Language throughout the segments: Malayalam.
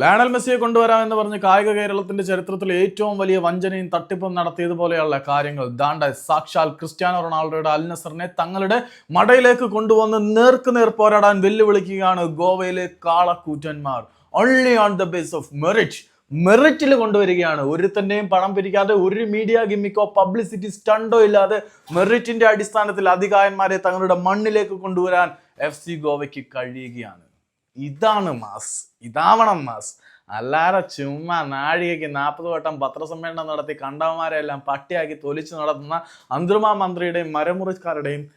ലയണൽ മെസ്സിയെ കൊണ്ടുവരാമെന്ന് പറഞ്ഞ് കായിക കേരളത്തിന്റെ ചരിത്രത്തിൽ ഏറ്റവും വലിയ വഞ്ചനയും തട്ടിപ്പും നടത്തിയതുപോലെയുള്ള കാര്യങ്ങൾ ദാണ്ട സാക്ഷാൽ ക്രിസ്ത്യാനോ റൊണാൾഡോയുടെ അൽനസറിനെ തങ്ങളുടെ മടയിലേക്ക് കൊണ്ടുവന്ന് നേർക്കുനേർ പോരാടാൻ വെല്ലുവിളിക്കുകയാണ് ഗോവയിലെ കാളക്കൂറ്റന്മാർ. Only on the base of merit മെറിറ്റിൽ കൊണ്ടുവരികയാണ്. ഒരുത്തന്റെയും പണം പിരിക്കാതെ ഒരു മീഡിയ ഗിമ്മിക്കോ പബ്ലിസിറ്റി സ്റ്റണ്ടോ ഇല്ലാതെ മെറിറ്റിന്റെ അടിസ്ഥാനത്തിൽ അധികായന്മാരെ തങ്ങളുടെ മണ്ണിലേക്ക് കൊണ്ടുവരാൻ എഫ് സി ഗോവയ്ക്ക് കഴിയുകയാണ്. ഇതാണ് മാസ്. ഇതാവണം മാസ്. അല്ലാതെ ചുമ്മാ നാഴികയ്ക്ക് നാൽപ്പത് വട്ടം പത്രസമ്മേളനം നടത്തി കണ്ടവന്മാരെല്ലാം പട്ടിയാക്കി തൊലിച്ചു നടത്തുന്ന അന്തർമാ മന്ത്രിയുടെയും മരമുറിക്കാരുടെയും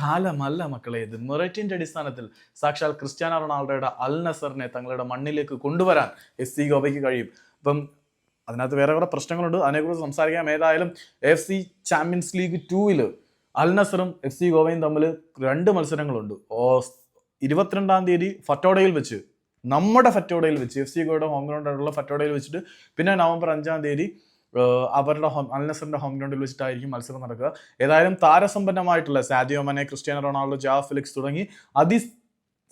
കാലമല്ല മക്കളെ ഇത്. മെറിറ്റിന്റെ അടിസ്ഥാനത്തിൽ സാക്ഷാൽ ക്രിസ്ത്യാനോ റൊണാൾഡോയുടെ അൽ നസറിനെ തങ്ങളുടെ മണ്ണിലേക്ക് കൊണ്ടുവരാൻ എസ് സി ഗോവയ്ക്ക് കഴിയും. ഇപ്പം അതിനകത്ത് വേറെ കുറെ പ്രശ്നങ്ങളുണ്ട്. അതിനെക്കുറിച്ച് സംസാരിക്കാം. ഏതായാലും എഫ് സി ചാമ്പ്യൻസ് ലീഗ് ടൂവിൽ അൽ നസറും എഫ് സി ഗോവയും തമ്മിൽ രണ്ട് മത്സരങ്ങളുണ്ട്. ഓ ഇരുപത്തിരണ്ടാം തീയതി ഫറ്റോഡയിൽ വെച്ച് നമ്മുടെ ഫറ്റോഡയിൽ വെച്ച് എഫ് സി ഗോയുടെ ഹോം ഗ്രൗണ്ട് ആയിട്ടുള്ള ഫറ്റോഡയിൽ വെച്ചിട്ട് പിന്നെ നവംബർ അഞ്ചാം തീയതി അവരുടെ ഹോം അൽനസറിന്റെ ഹോം ഗ്രൗണ്ടിൽ വെച്ചിട്ടായിരിക്കും മത്സരം നടക്കുക. ഏതായാലും താരസമ്പന്നമായിട്ടുള്ള Sadio Mane Cristiano Ronaldo Joao Felix തുടങ്ങി അതി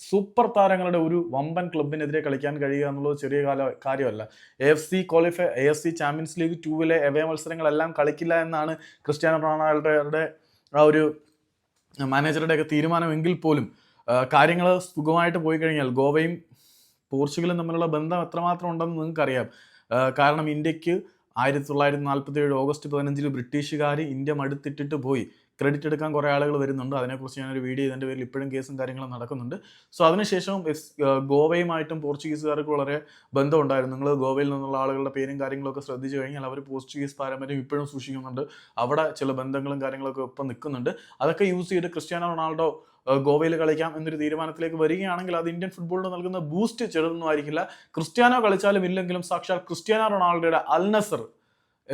സൂപ്പർ താരങ്ങളുടെ ഒരു വമ്പൻ ക്ലബിനെതിരെ കളിക്കാൻ കഴിയുക എന്നുള്ളത് ചെറിയ കാല കാര്യമല്ല. A F C qualify A F C champions league ടൂവിലെ away മത്സരങ്ങളെല്ലാം കളിക്കില്ല എന്നാണ് ക്രിസ്ത്യാനോ റൊണാൾഡോയുടെ ആ ഒരു മാനേജറുടെയൊക്കെ തീരുമാനമെങ്കിൽ പോലും കാര്യങ്ങൾ സുഖമായിട്ട് പോയി കഴിഞ്ഞാൽ ഗോവയും പോർച്ചുഗലും തമ്മിലുള്ള ബന്ധം എത്രമാത്രം ഉണ്ടെന്ന് നിങ്ങൾക്കറിയാം. കാരണം ഇന്ത്യയ്ക്ക് ആയിരത്തി തൊള്ളായിരത്തി നാൽപ്പത്തി ഏഴ് ഓഗസ്റ്റ് പതിനഞ്ചിൽ ബ്രിട്ടീഷുകാർ ഇന്ത്യ മടുത്തിട്ടിട്ട് പോയി. ക്രെഡിറ്റ് എടുക്കാൻ കുറേ ആളുകൾ വരുന്നുണ്ട്. അതിനെക്കുറിച്ച് ഞാനൊരു വീഡിയോ ഇതിന്റെ പേരിൽ ഇപ്പോഴും കേസും കാര്യങ്ങളും നടക്കുന്നുണ്ട്. സോ അതിനുശേഷം ഗോവയുമായിട്ടും പോർച്ചുഗീസുകാർക്ക് വളരെ ബന്ധമുണ്ടായിരുന്നു. നിങ്ങൾ ഗോവയിൽ നിന്നുള്ള ആളുകളുടെ പേരും കാര്യങ്ങളൊക്കെ ശ്രദ്ധിച്ചു കഴിഞ്ഞാൽ അവർ പോർച്ചുഗീസ് പാരമ്പര്യം ഇപ്പോഴും സൂക്ഷിക്കുന്നുണ്ട്. അവിടെ ചില ബന്ധങ്ങളും കാര്യങ്ങളൊക്കെ ഒപ്പം നിൽക്കുന്നുണ്ട്. അതൊക്കെ യൂസ് ചെയ്ത് ക്രിസ്ത്യാനോ റൊണാൾഡോ ഗോവയിൽ കളിക്കാം എന്നൊരു തീരുമാനത്തിലേക്ക് വരികയാണെങ്കിൽ അത് ഇന്ത്യൻ ഫുട്ബോളിന് നൽകുന്ന ബൂസ്റ്റ് ചെറുതൊന്നും ആയിരിക്കില്ല. ക്രിസ്ത്യാനോ കളിച്ചാലും ഇല്ലെങ്കിലും സാക്ഷാൽ ക്രിസ്ത്യാനോ റൊണാൾഡോയുടെ Al Nassr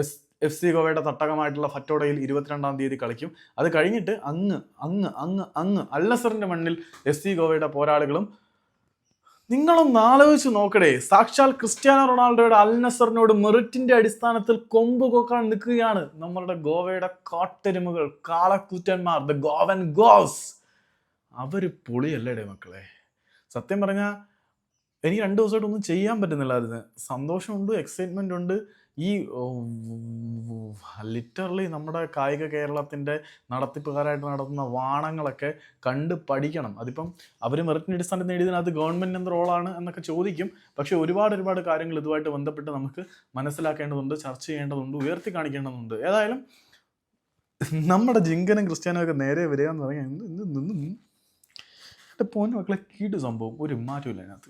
S F C ഗോവയുടെ തട്ടകമായിട്ടുള്ള ഫറ്റോഡയിൽ ഇരുപത്തിരണ്ടാം തീയതി കളിക്കും. അത് കഴിഞ്ഞിട്ട് അങ്ങ് അങ്ങ് അങ്ങ് അങ്ങ് അൽ നസറിന്റെ മണ്ണിൽ എഫ് സി ഗോവയുടെ പോരാളികളും നിങ്ങളൊന്ന് ആലോചിച്ച് നോക്കടേ. സാക്ഷാൽ ക്രിസ്ത്യാനോ റൊണാൾഡോയുടെ അൽനസറിനോട് മെറിറ്റിന്റെ അടിസ്ഥാനത്തിൽ കൊമ്പ് കൊക്കാൻ നിൽക്കുകയാണ് നമ്മളുടെ ഗോവയുടെ കാട്ടെരുമകൾ കാളക്കൂറ്റന്മാർ ദ ഗോവൻ ഗോസ് അവർ പൊളിയല്ലേടെ മക്കളെ. സത്യം പറഞ്ഞാൽ എനിക്ക് രണ്ട് ദിവസമായിട്ട് ഒന്നും ചെയ്യാൻ പറ്റുന്നില്ലായിരുന്നു സന്തോഷമുണ്ട് എക്സൈറ്റ്മെന്റ് ഉണ്ട്. ഈ ലിറ്ററലി നമ്മുടെ കായിക കേരളത്തിന്റെ നടത്തിപ്പുകാരായിട്ട് നടത്തുന്ന വാണങ്ങളൊക്കെ കണ്ട് പഠിക്കണം. അതിപ്പം അവർ മെറിറ്റിന് അടിസ്ഥാനത്തിൽ നേടിയതിനകത്ത് ഗവൺമെന്റ് എന്ത് റോളാണ് എന്നൊക്കെ ചോദിക്കും. പക്ഷേ ഒരുപാട് ഒരുപാട് കാര്യങ്ങൾ ഇതുമായിട്ട് ബന്ധപ്പെട്ട് നമുക്ക് മനസ്സിലാക്കേണ്ടതുണ്ട് ചർച്ച ചെയ്യേണ്ടതുണ്ട് ഉയർത്തി കാണിക്കേണ്ടതുണ്ട്. ഏതായാലും നമ്മുടെ ജിങ്കനും ക്രിസ്ത്യാനും ഒക്കെ നേരെ വരിക എന്ന് പറയാൻ എന്ത് എന്ത് എന്റെ മക്കളെ കീട്ട് സംഭവം. ഒരു മാറ്റമില്ല അതിനകത്ത്.